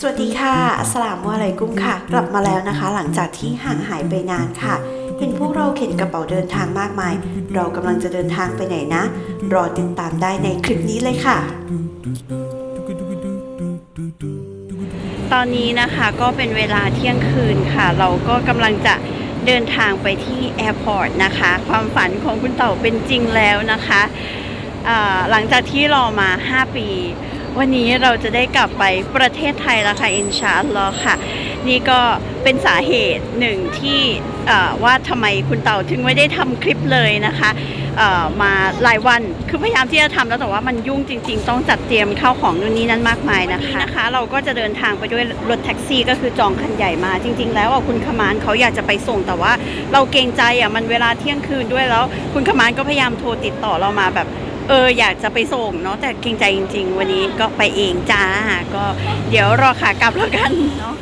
สวัสดีค่ะอัสสลามุอะลัยกุมค่ะ กลับมาแล้วนะคะ หลังจากที่ห่างหายไปนานค่ะ เห็นพวกเราเข็นกระเป๋าเดินทางมากมาย เรากำลังจะเดินทางไปไหนนะ รอติดตามได้ในคลิปนี้เลยค่ะ ตอนนี้นะคะก็เป็นเวลาเที่ยงคืนค่ะ เราก็กำลังจะเดินทางไปที่แอร์พอร์ตนะคะ ความฝันของคุณเต่าเป็นจริงแล้วนะคะอ่า หลังจากที่รอมา 5 ปี วันนี้เราจะได้กลับไปประเทศไทยแล้วค่ะ อินชาอัลลอฮ์ค่ะ นี่ก็เป็นสาเหตุหนึ่งที่ว่าทำไมคุณเต่าถึงไม่ได้ทำคลิปเลยนะคะมาหลายวันคือพยายามที่จะทำแล้วแต่ว่ามันยุ่งจริง ๆ ต้องจัดเตรียมข้าวของนู่นนี่นั่นมากมายนะคะนะคะ เราก็จะเดินทางไปด้วยรถแท็กซี่ก็คือจองคันใหญ่มาจริง ๆ แล้วคุณขมานเขาอยากจะไปส่งแต่ว่า เราเกรงใจอะมันเวลาเที่ยงคืนด้วยแล้ว คุณขมานก็พยายามโทรติดต่อเรามาแบบ เอออยากจะไปส่งเนาะแต่เกรงใจจริง ๆ วันนี้ก็ไปเองจ้าก็เดี๋ยวรอขากลับแล้วกันเนาะ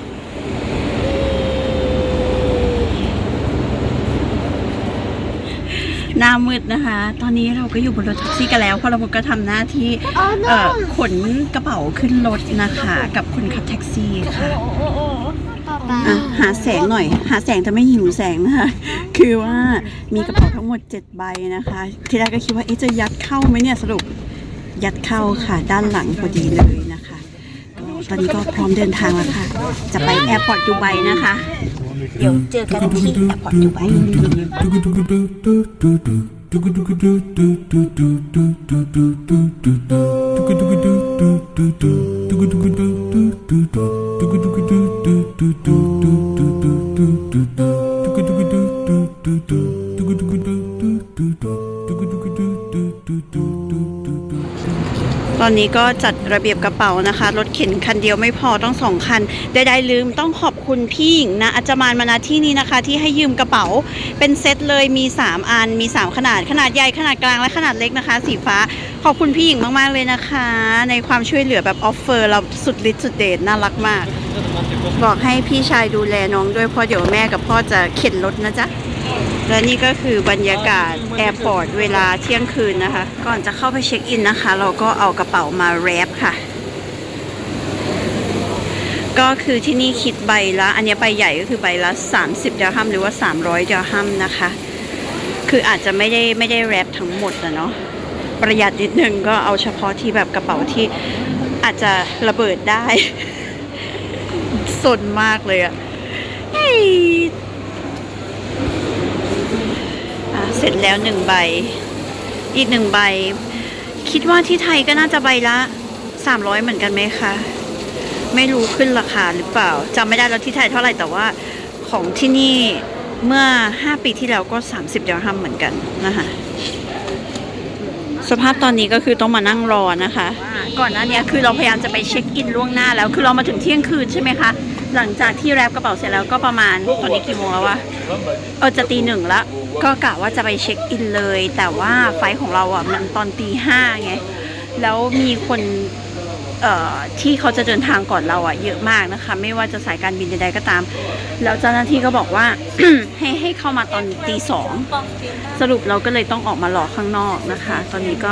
หน้ามืดนะคะ ตอนนี้เราก็อยู่บนรถแท็กซี่กันแล้วเพราะเราก็ทำหน้าที่เอ่อขนกระเป๋าขึ้นรถนะคะ กับคนขับแท็กซี่ค่ะอะหาแสงหน่อย หาแสงแต่ไม่หิวแสงนะคะ คือว่ามีกระเป๋าทั้งหมด 7 ใบนะคะ ทีแรกก็คิดว่าเอ๊ะจะยัดเข้าไหมเนี่ยสรุปยัดเข้าค่ะ ด้านหลังพอดีเลยนะคะก็ตอนนี้ก็พร้อมเดินทางแล้วค่ะ จะไปแอร์พอร์ตดูไบนะคะ เดี๋ยวเจอกัน ตอนนี้ก็จัดระเบียบกระเป๋านะคะ รถเข็นคันเดียวไม่พอต้องสองคันใดๆลืมต้องขอบคุณพี่หญิงนะอาจารย์มาณที่นี้นะคะ ที่ให้ยืมกระเป๋าเป็นเซตเลยมี 3 อันมี 3 ขนาดขนาดใหญ่ขนาดกลางและขนาดเล็กนะคะ สีฟ้าขอบคุณพี่หญิงมากๆเลยนะคะ ในความช่วยเหลือแบบออฟเฟอร์เราสุดฤทธิ์สุดเดชน่ารักมาก บอกให้พี่ชายดูแลน้องด้วยเพราะเดี๋ยวแม่กับพ่อจะเข็นรถนะจ๊ะ และนี่ก็คือบรรยากาศแอร์พอร์ตเวลาเที่ยงคืนนะคะ ก่อนจะเข้าไปเช็คอินนะคะ เราก็เอากระเป๋ามาแรปค่ะ ก็คือที่นี่คิดใบละ อันนี้ใบใหญ่ก็คือใบละ 30เดรฮัมหรือว่า 300เดรฮัมนะคะ คืออาจจะไม่ได้ไม่ได้แรปทั้งหมดนะเนาะประหยัดนิดนึงก็เอาเฉพาะที่แบบกระเป๋าที่อาจจะระเบิดได้ สนมากเลยอะเฮ้ยอะ เสร็จแล้วหนึ่งใบ อีกหนึ่งใบ คิดว่าที่ไทยก็น่าจะใบละ300เหมือนกันไหมคะ ไม่รู้ขึ้นราคาหรือเปล่าจำไม่ได้แล้วที่ไทยเท่าไหร่แต่ว่าของที่นี่เมื่อ 5 ปีที่แล้วก็ 30เดรฮัมเหมือนกันนะคะสภาพตอนนี้ก็คือต้องมานั่งรอนะคะ ก่อนหน้านี้คือเราพยายามจะไปเช็คอินล่วงหน้าแล้วคือเรามาถึงเที่ยงคืนใช่ไหมคะ หลังจากที่แรปกระเป๋าเสร็จแล้วก็ประมาณตอนนี้กี่โมงแล้ววะเออจะตีหนึ่งละ ก็กะว่าจะไปเช็คอินเลย แต่ว่าไฟของเราอะมันตอนตีห้าไง แล้วมีคนที่เขาจะเดินทางก่อนเราอะเยอะมากนะคะ ไม่ว่าจะสายการบินใดๆก็ตาม แล้วเจ้าหน้าที่ก็บอกว่า ให้ให้เข้ามาตอนตีสองสรุปเราก็เลยต้องออกมารอข้างนอกนะคะ ตอนนี้ก็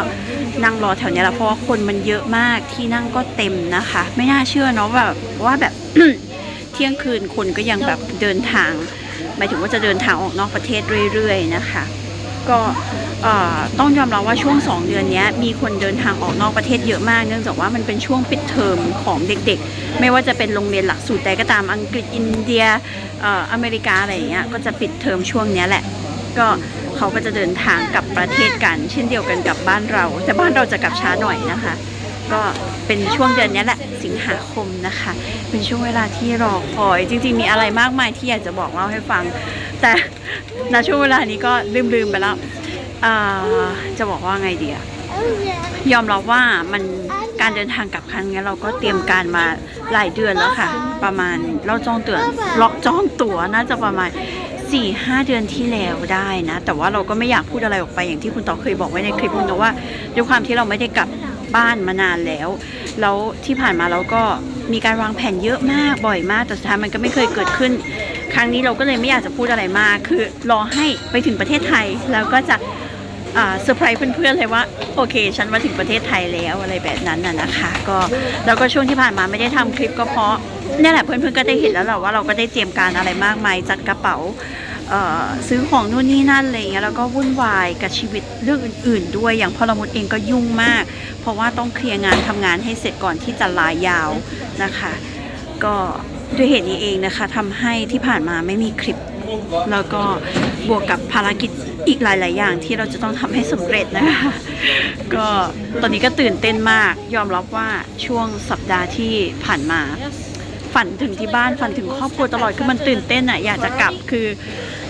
นั่งรอแถวนี้แหละเพราะว่าคนมันเยอะมากที่นั่งก็เต็มนะคะ ไม่น่าเชื่อเนาะแบบว่าแบบเที่ยงคืนคนก็ยังแบบเดินทาง หมายถึงว่าจะเดินทางออกนอกประเทศเรื่อยๆนะคะ ก็ต้องยอมรับว่าช่วง 2 เดือนนี้มีคนเดินทางออกนอกประเทศเยอะมาก เนื่องจากว่ามันเป็นช่วงปิดเทอมของเด็กๆ ไม่ว่าจะเป็นโรงเรียนหลักสูตรใดก็ตามอังกฤษอินเดียเออเมริกาอะไรอย่างเงี้ยก็จะปิดเทอมช่วงนี้แหละ ก็เขาก็จะเดินทางกลับประเทศกัน เช่นเดียวกันกับบ้านเรา แต่บ้านเราจะกลับช้าหน่อยนะคะ ก็เป็นช่วงเดือนนี้แหละสิงหาคมนะคะ เป็นช่วงเวลาที่รอคอย จริง ๆ มีอะไรมากมายที่อยากจะบอกเล่าให้ฟัง แต่ณช่วงเวลานี้ก็ลืมๆไปแล้วจะบอกว่าไงดีอะยอมรับว่ามันการเดินทางกลับครั้งนี้เราก็เตรียมการมาหลายเดือนแล้วค่ะ ประมาณเราจองตั๋วเราจองตั๋วน่าจะประมาณ4 5เดือนที่แล้วได้นะ แต่ว่าเราก็ไม่อยากพูดอะไรออกไปอย่างที่คุณต่อเคยบอกไว้ในคลิปนึงนะว่าด้วยความที่เราไม่ได้กลับ บ้านมานานแล้ว แล้วที่ผ่านมาเราก็มีการวางแผนเยอะมากบ่อยมาก แต่สุดท้ายมันก็ไม่เคยเกิดขึ้น ครั้งนี้เราก็เลยไม่อยากจะพูดอะไรมาก คือรอให้ไปถึงประเทศไทยแล้วก็จะเซอร์ไพรส์เพื่อนๆเลยว่าโอเค ฉันมาถึงประเทศไทยแล้วอะไรแบบนั้นน่ะนะคะ ก็แล้วก็ช่วงที่ผ่านมาไม่ได้ทำคลิปก็เพราะนี่แหละเพื่อนๆก็ได้เห็นแล้วแหละว่าเราก็ได้เตรียมการอะไรมากมายจัดกระเป๋า ซื้อของนู่นนี่นั่นอะไรอย่างเงี้ยแล้วก็วุ่นวายกับชีวิตเรื่องอื่น ๆ ด้วยอย่างพอละมุดเองก็ยุ่งมาก เพราะว่าต้องเคลียร์งานทำงานให้เสร็จก่อนที่จะลายาวนะคะ ก็ด้วยเหตุนี้เองนะคะทำให้ที่ผ่านมาไม่มีคลิป แล้วก็บวกกับภารกิจอีกหลาย ๆ อย่างที่เราจะต้องทำให้สำเร็จนะคะก็ตอนนี้ก็ตื่นเต้นมากยอมรับว่าช่วงสัปดาห์ที่ผ่านมา ฝันถึงที่บ้านฝันถึงครอบครัวตลอดคือมันตื่นเต้นอะอยากจะกลับคือ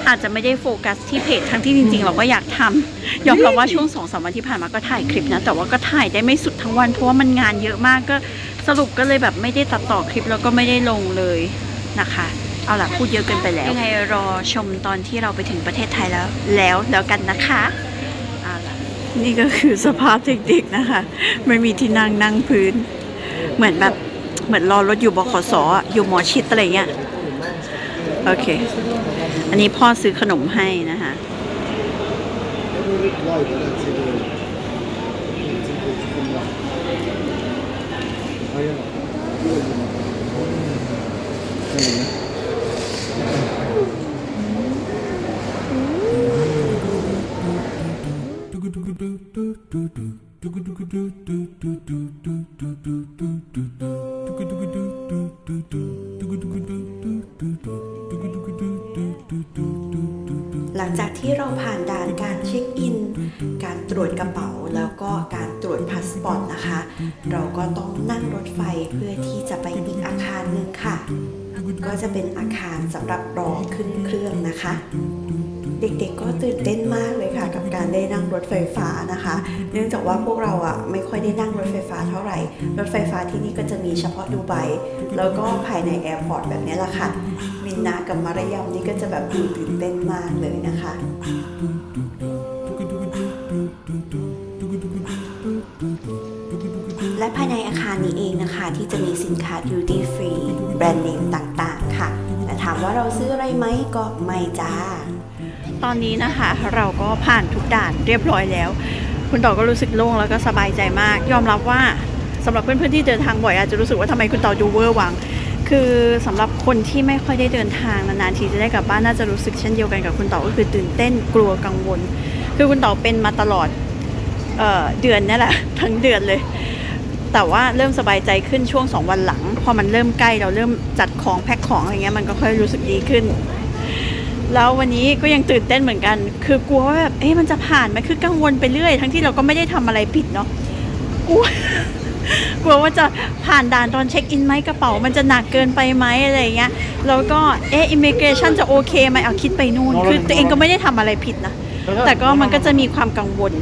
อาจจะไม่ได้โฟกัสที่เพจทั้งที่จริง ๆ เราก็อยากทำยอมรับว่าช่วงสองสามวันที่ผ่านมาก็ถ่ายคลิปนะแต่ว่าก็ถ่ายได้ไม่สุดทั้งวัน เพราะว่ามันงานเยอะมากก็สรุปก็เลยแบบไม่ได้ตัดต่อคลิปแล้วก็ไม่ได้ลงเลยนะคะ เอาล่ะพูดเยอะเกินไปแล้วยังไงรอชมตอนที่เราไปถึงประเทศไทยแล้ว แล้วแล้วกันนะคะเอาล่ะนี่ก็คือสภาพเด็กๆนะคะ ไม่มีที่นั่งนั่งพื้น เหมือนแบบ เหมือนรอรถอยู่บขสออยู่หมอชิดอะไรเงี้ยโอเค อันนี้พ่อซื้อขนมให้นะคะอ จะเป็นอาคารสำหรับรอขึ้นเครื่องนะคะ เด็กๆก็ตื่นเต้นมากเลยค่ะ กับการได้นั่งรถไฟฟ้านะคะ เนื่องจากว่าพวกเราอะไม่ค่อยได้นั่งรถไฟฟ้าเท่าไหร่ รถไฟฟ้าที่นี่ก็จะมีเฉพาะดูไบแล้วก็ภายในแอร์พอร์ตแบบนี้แหละค่ะ มินนากับมารยามนี่ก็จะแบบดูตื่นเต้นมากเลยนะคะและภายในอาคารนี้เองนะคะ ที่จะมีสินค้า duty free แบรนด์เนมต่างามว่าเราซื้ออะไรไหมก็ไม่จ้า ตอนนี้นะคะเราก็ผ่านทุกด่านเรียบร้อยแล้ว คุณต่อก็รู้สึกโล่งแล้วก็สบายใจมาก ยอมรับว่าสำหรับเพื่อนๆที่เดินทางบ่อยอาจจะรู้สึกว่าทำไมคุณต่อดูเวอร์วัง คือสำหรับคนที่ไม่ค่อยได้เดินทางนานๆทีจะได้กลับบ้านน่าจะรู้สึกเช่นเดียวกันกับคุณต่อก็คือตื่นเต้นกลัวกังวล คือคุณต่อเป็นมาตลอดเออเดือนนี่แหละทั้งเดือนเลย แต่ว่าเริ่มสบายใจขึ้นช่วงสองวันหลัง พอมันเริ่มใกล้เราเริ่มจัดของแพ็คของอะไรเงี้ยมันก็ค่อยรู้สึกดีขึ้น แล้ววันนี้ก็ยังตื่นเต้นเหมือนกัน คือกลัวว่าแบบเอ๊ะมันจะผ่านไหมคือกังวลไปเรื่อย ทั้งที่เราก็ไม่ได้ทำอะไรผิดเนาะกลัวกลัวว่าจะผ่านด่านตอนเช็คอินไหมกระเป๋า มันจะหนักเกินไปไหมอะไรอย่างเงี้ยแล้วก็เอ๊ะอิมิเกชันจะโอเคไหมเอาคิดไปนู่น คือตัวเองก็ไม่ได้ทำอะไรผิดนะแต่ก็มันก็จะมีความกังวล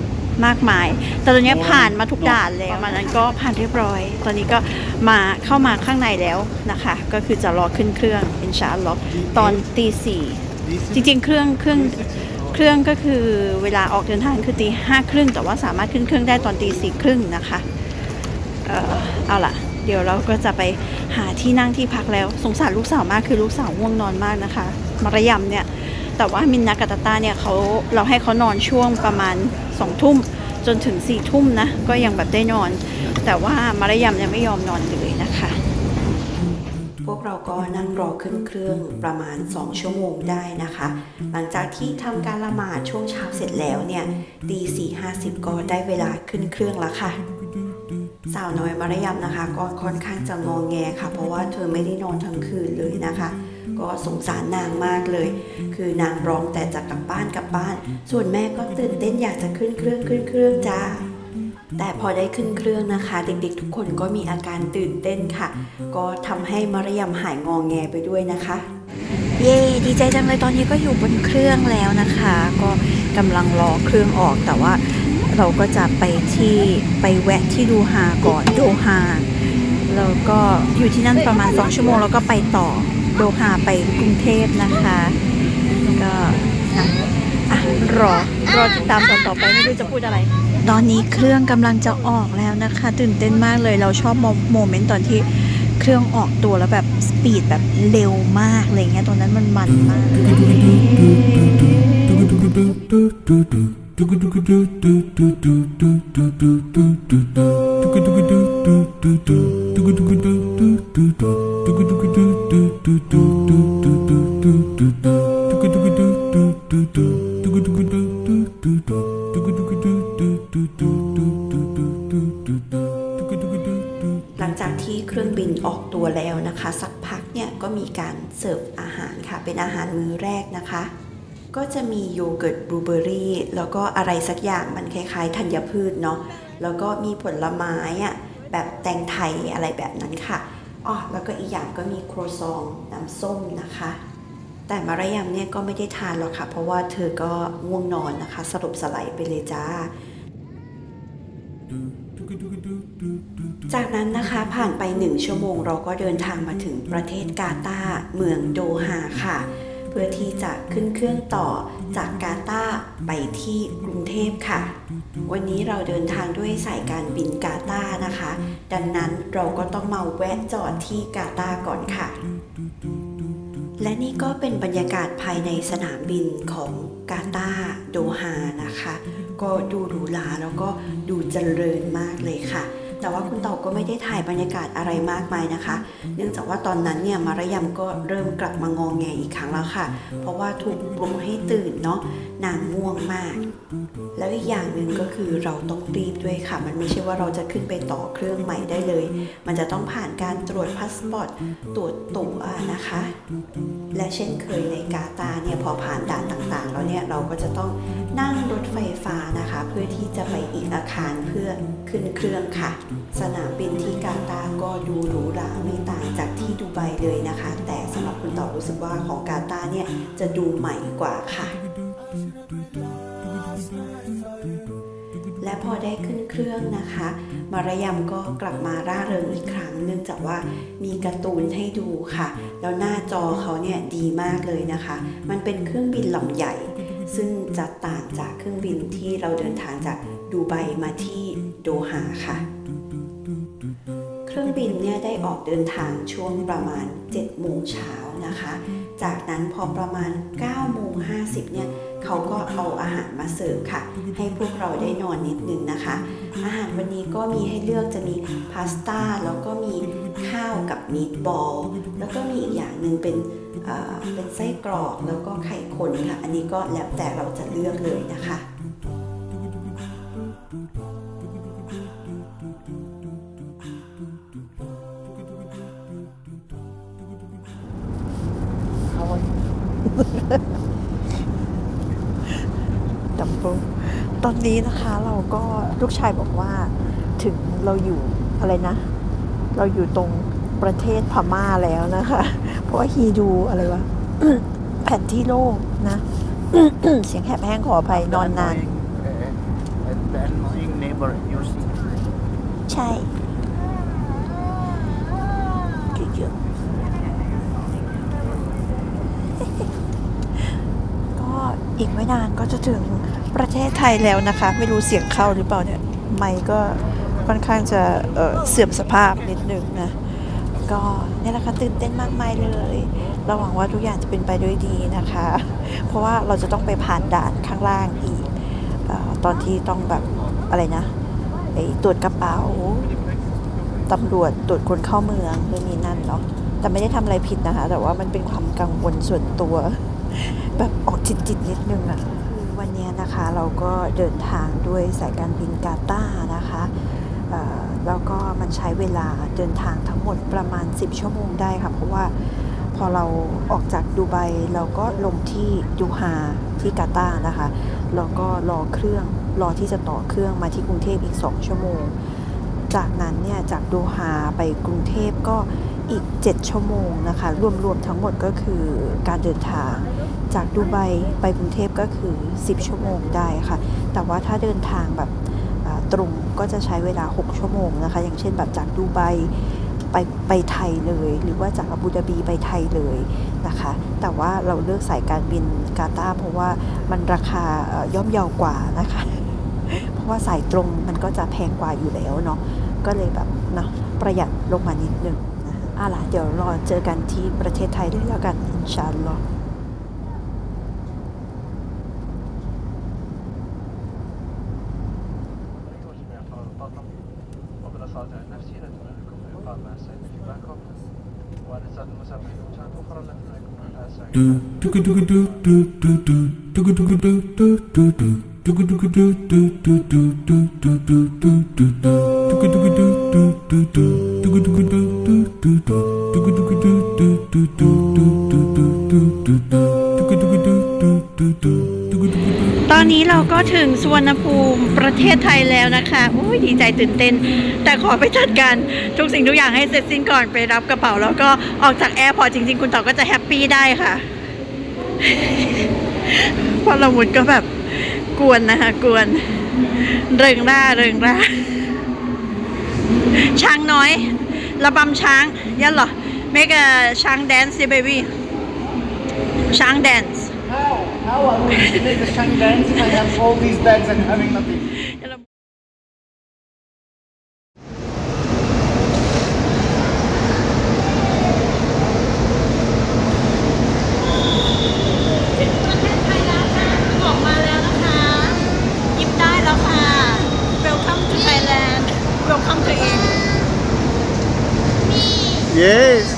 มากมาย แต่ตอนนี้ผ่านมาทุกด่านแล้วมันนั้นก็ผ่านเรียบร้อย ตอนนี้ก็มาเข้ามาข้างในแล้วนะคะ ก็คือจะรอขึ้นเครื่องอินชาอัลลอฮ์ตอนตีสี่จริงๆ เครื่องเครื่องเครื่องก็คือเวลาออกเดินทางคือตีห้าครึ่งแต่ว่าสามารถขึ้นเครื่องได้ตอนตีสี่ครึ่งนะคะเอ่อเอาล่ะ เดี๋ยวเราก็จะไปหาที่นั่งที่พักแล้วสงสารลูกสาวมากคือลูกสาวง่วงนอนมากนะคะ มารยำเนี่ยแต่ว่ามินนากับตาตาเนี่ยเขาเราให้เขานอนช่วงประมาณ สองทุ่มจนถึงสี่ทุ่มนะ ก็ยังแบบได้นอน แต่ว่ามารยำเนี่ยไม่ยอมนอนเลยนะคะ พวกเราก็นั่งรอขึ้นเครื่องประมาณ 2 ชั่วโมงได้นะคะ หลังจากที่ทำการละหมาดช่วงเช้าเสร็จแล้วเนี่ยตีสี่ห้าสิบก็ได้เวลาขึ้นเครื่องแล้วค่ะสาวน้อยมารยำนะคะ ก็ค่อนข้างจะงองแงค่ะ เพราะว่าเธอไม่ได้นอนทั้งคืนเลยนะคะ ก็สงสารนางมากเลย คือนางร้องแต่จะกลับบ้านกลับบ้าน ส่วนแม่ก็ตื่นเต้นอยากจะขึ้นเครื่องขึ้นเครื่องจ้าแต่พอได้ขึ้นเครื่องนะคะ เด็กๆ ทุกคนก็มีอาการตื่นเต้นค่ะ ก็ทำให้มารยำหายงองแงไปด้วยนะคะ เย้ดีใจจังเลยตอนนี้ก็อยู่บนเครื่องแล้วนะคะ ก็กำลังรอเครื่องออกแต่ว่าเราก็จะไปที่ไปแวะที่ดูฮาก่อนโดฮาแล้วก็อยู่ที่นั่นประมาณ 2 ชั่วโมงแล้วก็ไปต่อ โดฮาไปกรุงเทพนะคะ ก็นะอะรอรอติดตามตอนต่อไปไม่รู้จะพูดอะไร ตอนนี้เครื่องกำลังจะออกแล้วนะคะ ตื่นเต้นมากเลยเราชอบโมโมเมนต์ตอนที่เครื่องออกตัวแล้วแบบสปีดแบบเร็วมากอะไรเงี้ยตรงนั้นมันมันมาก หลังจากที่เครื่องบินออกตัวแล้วนะคะ สักพักเนี่ยก็มีการเสิร์ฟอาหารค่ะ เป็นอาหารมื้อแรกนะคะ ก็จะมีโยเกิร์ตบลูเบอรี่แล้วก็อะไรสักอย่างมันคล้ายๆธัญพืชเนาะแล้วก็มีผลไม้อะ แบบแตงไทยอะไรแบบนั้นค่ะอ๋อแล้วก็อีกอย่างก็มีครัวซองน้ำส้มนะคะ แต่มารยามเนี่ยก็ไม่ได้ทานหรอกค่ะ เพราะว่าเธอก็ง่วงนอนนะคะ สรุปสไลด์ไปเลยจ้า จากนั้นนะคะผ่านไปหนึ่งชั่วโมงเราก็เดินทางมาถึงประเทศกาตาร์เมืองโดฮาค่ะ พื่อที่จะขึ้นเครื่องต่อจากกาตาร์ไปที่กรุงเทพค่ะ วันนี้เราเดินทางด้วยสายการบินกาตาร์นะคะ ดังนั้นเราก็ต้องมาแวะจอดที่กาตาร์ก่อนค่ะ และนี่ก็เป็นบรรยากาศภายในสนามบินของกาตาร์โดฮานะคะ ก็ดูหรูหราแล้วก็ดูเจริญมากเลยค่ะแต่ว่าคุณเต่าก็ไม่ได้ถ่ายบรรยากาศอะไรมากมายนะคะ เนื่องจากว่าตอนนั้นเนี่ยมารยำก็เริ่มกลับมางองแงอีกครั้งแล้วค่ะ เพราะว่าถูกปลุกให้ตื่นเนาะนางง่วงมาก แล้วอีกอย่างหนึ่งก็คือเราต้องรีบด้วยค่ะ มันไม่ใช่ว่าเราจะขึ้นไปต่อเครื่องใหม่ได้เลย มันจะต้องผ่านการตรวจพาสปอร์ตตรวจตั๋วนะคะ และเช่นเคยในกาตาเนี่ยพอผ่านด่านต่างๆ แล้วเนี่ยเราก็จะต้องนั่งรถ เพื่อที่จะไปอีกอาคารเพื่อขึ้นเครื่องค่ะ สนามบินที่กาตาร์ก็ดูหรูหราไม่ต่างจากที่ดูไบเลยนะคะ แต่สำหรับคุณต่อรู้สึกว่าของกาตาร์เนี่ยจะดูใหม่กว่าค่ะและพอได้ขึ้นเครื่องนะคะ มารยำก็กลับมาร่าเริงอีกครั้ง เนื่องจากว่ามีการ์ตูนให้ดูค่ะ แล้วหน้าจอเขาเนี่ยดีมากเลยนะคะ มันเป็นเครื่องบินลำใหญ่ ซึ่งจะต่างจากเครื่องบินที่เราเดินทางจากดูไบมาที่โดฮาค่ะ เครื่องบินเนี่ยได้ออกเดินทางช่วงประมาณ 7 โมงเช้านะคะ จากนั้นพอประมาณ 9 โมง 50 เนี่ยเขาก็เอาอาหารมาเสิร์ฟค่ะ ให้พวกเราได้นอนนิดนึงนะคะ อาหารวันนี้ก็มีให้เลือกจะมีพาสต้าแล้วก็มีข้าวกับมีดบอลแล้วก็มีอีกอย่างหนึ่งเป็น เอ่อเป็นไส้กรอกแล้วก็ไข่คนค่ะ อันนี้ก็แล้วแต่เราจะเลือกเลยนะคะดัมเบิลตอนนี้นะคะเราก็ลูกชายบอกว่าถึงเราอยู่อะไรนะ เราอยู่ตรง ประเทศพม่าแล้วนะคะ เพราะว่าฮีดูอะไรวะแผนที่โลกนะ เสียงแหบแห้งขออภัยนอนนาน Uh, and the annoying neighbor you see. ใช่เยอะๆก็อีกไม่นานก็จะถึงประเทศไทยแล้วนะคะ ไม่รู้เสียงเข้าหรือเปล่าเนี่ย ไม่ก็ค่อนข้างจะเอ่อเสื่อมสภาพนิดนึงนะ ก็เนี่ยแหละค่ะตื่นเต้นมากมายเลย เราหวังว่าทุกอย่างจะเป็นไปด้วยดีนะคะ เพราะว่าเราจะต้องไปผ่านด่านข้างล่างอีกอตอนที่ต้องแบบอะไรนะไอ้ตรวจกระเป๋าตำรวจตรวจคนเข้าเมืองเรื่องนี้นั่นเนาะแต่ไม่ได้ทำอะไรผิดนะคะ แต่ว่ามันเป็นความกังวลส่วนตัว แบบออกจิตจิตนิดนึงอะคือวันนี้นะคะเราก็เดินทางด้วยสายการบินกาตานะคะ แล้วก็มันใช้เวลาเดินทางทั้งหมดประมาณ 10 ชั่วโมงได้ค่ะ เพราะว่าพอเราออกจากดูไบเราก็ลงที่ดูฮาที่กาตาร์นะคะ แล้วก็รอเครื่องรอที่จะต่อเครื่องมาที่กรุงเทพอีก 2 ชั่วโมง จากนั้นเนี่ยจากโดฮาไปกรุงเทพก็อีก 7 ชั่วโมงนะคะ รวมๆทั้งหมดก็คือการเดินทางจากดูไบไปกรุงเทพก็คือ 10 ชั่วโมงได้ค่ะ แต่ว่าถ้าเดินทางแบบ ตรงก็จะใช้เวลา 6 ชั่วโมงนะคะ อย่างเช่นแบบจากดูไบไปไปไทยเลย หรือว่าจากอาบูดาบีไปไทยเลยนะคะ แต่ว่าเราเลือกสายการบินกาตาร์เพราะว่ามันราคาย่อมเยาวกว่านะคะ เพราะว่าสายตรงมันก็จะแพงกว่าอยู่แล้วเนาะก็เลยแบบเนาะประหยัดลงมานิดนึงอะล่ะเดี๋ยวรอเจอกันที่ประเทศไทยเลยแล้วกันอินชาอัลลอฮ์ do do do ตอนนี้เราก็ถึงสุวรรณภูมิประเทศไทยแล้วนะคะโอ้ยดีใจตื่นเต้น แต่ขอไปจัดการทุกสิ่งทุกอย่างให้เสร็จสิ้นก่อนไปรับกระเป๋า แล้วก็ออกจากแอร์พอร์ตจริง ๆ คุณต่อก็จะแฮปปี้ได้ค่ะพอละมุดก็แบบกวนนะคะกวน เริงร่าเริงร่าช้างน้อย ระบำช้างยันเหรอ make a ช้าง dance baby ช้าง dance How? How are we going to make a shang dance if I have all these bags and having nothing? ออกมาแล้วนะคะยิ้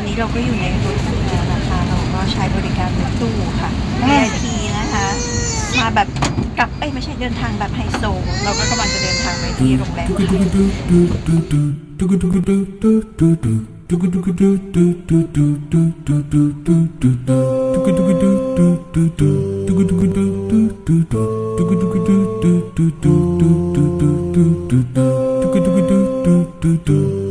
อนนี้เราก็อยู่ในรถคันนี้นะคะ เราก็ใช้บริการรถตู้ค่ะ VIP นะคะ มาแบบกลับเอ้ยไม่ใช่เดินทางแบบไฮโซ เราก็กำลังจะเดินทางไปที่โรงแรมค่ะ